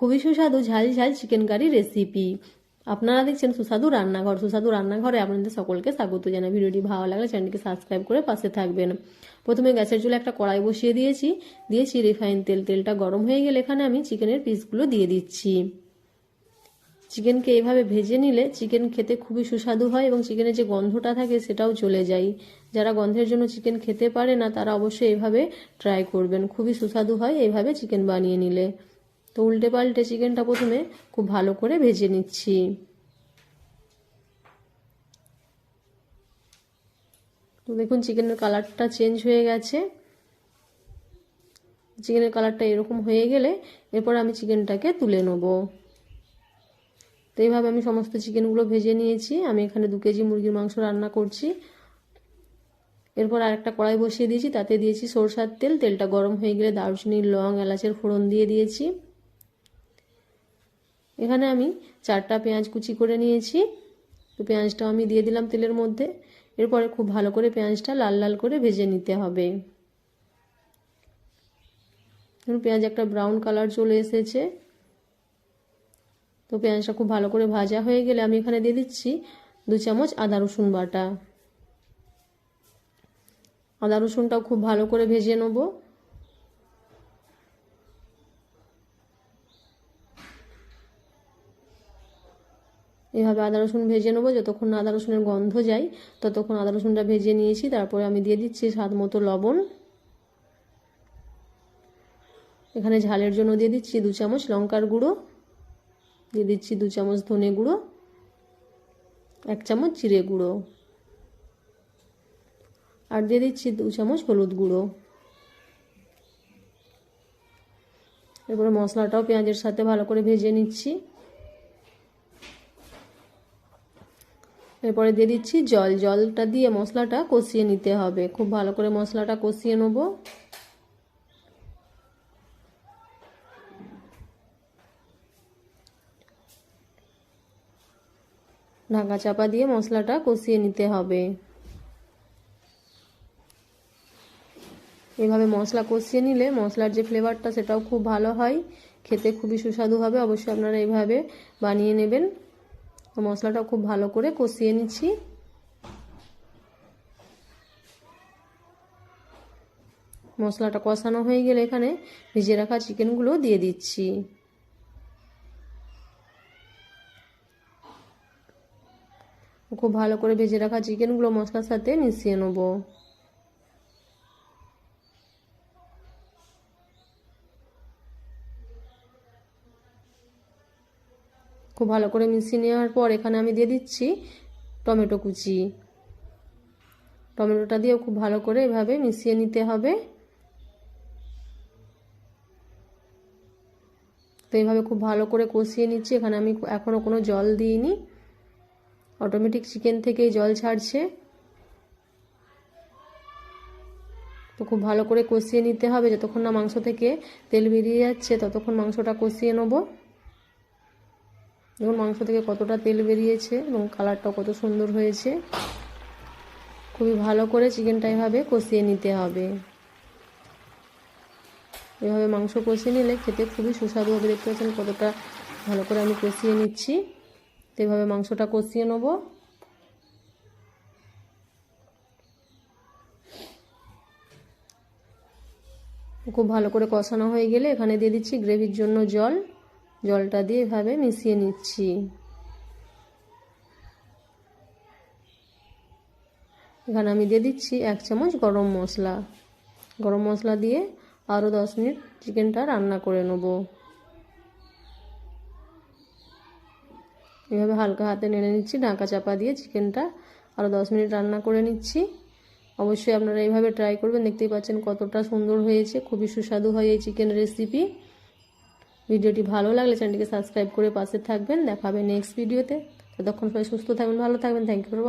খুবই সুস্বাদু, ঝাল ঝাল চিকেন কারি রেসিপি আপনারা দেখছেন সুস্বাদু রান্নাঘর। সুস্বাদু রান্নাঘরে আপনাদের সকলকে স্বাগত জানাই। ভিডিওটি ভালো লাগলে চ্যানেলটিকে সাবস্ক্রাইব করে পাশে থাকবেন। প্রথমে গ্যাসের চুলে একটা কড়াই বসিয়ে দিয়েছি। দিয়েছি রিফাইন তেল। তেলটা গরম হয়ে গেলে এখানে আমি চিকেনের পিসগুলো দিয়ে দিচ্ছি। চিকেনকে এইভাবে ভেজে নিলে চিকেন খেতে খুবই সুস্বাদু হয় এবং চিকেনের যে গন্ধটা থাকে সেটাও চলে যায়। যারা গন্ধের জন্য চিকেন খেতে পারে না, তারা অবশ্যই এইভাবে ট্রাই করবেন। খুবই সুস্বাদু হয় এইভাবে চিকেন বানিয়ে নিলে। তো উল্টে পাল্টে চিকেনটা প্রথমে খুব ভালো করে ভেজে নিচ্ছি। তো দেখুন, চিকেনের কালারটা চেঞ্জ হয়ে গেছে। চিকেনের কালারটা এরকম হয়ে গেলে এরপর আমি চিকেনটাকে তুলে নেব। তো এইভাবে আমি সমস্ত চিকেনগুলো ভেজে নিয়েছি। আমি এখানে দু কেজি মুরগির মাংস রান্না করছি। এরপর আরেকটা কড়াই বসিয়ে দিয়েছি। তাতে দিয়েছি সরষার তেল। তেলটা গরম হয়ে গেলে দারুচিনি লং, এলাচের ফোড়ন দিয়ে দিয়েছি। এখানে আমি চারটা পেঁয়াজ কুচি করে নিয়েছি। তো পেঁয়াজটাও আমি দিয়ে দিলাম তেলের মধ্যে। এরপরে খুব ভালো করে পেঁয়াজটা লাল লাল করে ভেজে নিতে হবে। পেঁয়াজ একটা ব্রাউন কালার চলে এসেছে। তো পেঁয়াজটা খুব ভালো করে ভাজা হয়ে গেলে আমি এখানে দিয়ে দিচ্ছি দু চামচ আদা রসুন বাটা। আদা রসুনটাও খুব ভালো করে ভেজে নেব। এইভাবে আদা রসুন ভেজে নেব। যতক্ষণ না আদা রসুনের গন্ধ যায়, ততক্ষণ আদা রসুনটা ভেজে নিয়েছি। তারপরে আমি দিয়ে দিচ্ছি স্বাদ মতো লবণ। এখানে ঝালের জন্য দিয়ে দিচ্ছি দু চামচ লঙ্কার গুঁড়ো। দিয়ে দিচ্ছি দু চামচ ধনে গুঁড়ো। এক চামচ জিরে গুঁড়ো। আর দিয়ে দিচ্ছি দু চামচ হলুদ গুঁড়ো। এরপরে মশলাটাও পেঁয়াজের সাথে ভালো করে ভেজে নিচ্ছি। এরপরে দিয়ে দিচ্ছি জল। জলটা দিয়ে মশলাটা কষিয়ে নিতে হবে। খুব ভালো করে মশলাটা কষিয়ে নেব। ঢাকা চাপা দিয়ে মশলাটা কষিয়ে নিতে হবে। এভাবে মশলা কষিয়ে নিলে মশলার যে ফ্লেভারটা সেটাও খুব ভালো হয়। খেতে খুবই সুস্বাদু হবে। অবশ্যই আপনারা এইভাবে বানিয়ে নেবেন। মশলাটা খুব ভালো করে কষিয়ে নিচ্ছি। মশলাটা কষানো হয়ে গেলে এখানে ভিজে রাখা চিকেনগুলো দিয়ে দিচ্ছি। খুব ভালো করে ভেজে রাখা চিকেনগুলো মশলার সাথে মিশিয়ে নেব। খুব ভালো করে মিশিয়ে নেওয়ার পর এখানে আমি দিয়ে দিচ্ছি টমেটো কুচি। টমেটোটা দিয়েও খুব ভালো করে এভাবে মিশিয়ে নিতে হবে। তো এইভাবে খুব ভালো করে কষিয়ে নিচ্ছি। এখানে আমি এখনও কোনো জল দিইনি। অটোমেটিক চিকেন থেকেই জল ছাড়ছে। তো খুব ভালো করে কষিয়ে নিতে হবে। যতক্ষণ না মাংস থেকে তেল বেরিয়ে যাচ্ছে, ততক্ষণ মাংসটা কষিয়ে নেব। দেখুন, মাংস থেকে কতটা তেল বেরিয়েছে এবং কালারটাও কত সুন্দর হয়েছে। খুবই ভালো করে চিকেনটা এভাবে কষিয়ে নিতে হবে। এভাবে মাংস কষিয়ে নিলে খেতে খুবই সুস্বাদু হবে। দেখতে পাচ্ছেন কতটা ভালো করে আমি কষিয়ে নিচ্ছি। তো এভাবে মাংসটা কষিয়ে নেব। খুব ভালো করে কষানো হয়ে গেলে এখানে দিয়ে দিচ্ছি গ্রেভির জন্য জল। জলটা দিয়ে এভাবে মিশিয়ে নিচ্ছি। এখানে আমি দিয়ে দিচ্ছি এক চামচ গরম মশলা। গরম মশলা দিয়ে আরও দশ মিনিট চিকেনটা রান্না করে নেব। এভাবে হালকা হাতে নেড়ে নিচ্ছি, ঢাকা চাপা দিয়ে চিকেনটা আরও দশ মিনিট রান্না করে নিচ্ছি। অবশ্যই আপনারা এইভাবে ট্রাই করবেন, দেখতেই পাচ্ছেন কতটা সুন্দর হয়েছে, খুবই সুস্বাদু হয় এই চিকেন রেসিপি ভিডিওটি ভালো লাগলে চ্যানেলটিকে সাবস্ক্রাইব করে পাশে থাকবেন। দেখাবে নেক্সট ভিডিওতে ততক্ষণ সবাই সুস্থ থাকবেন, ভালো থাকবেন। Thank you for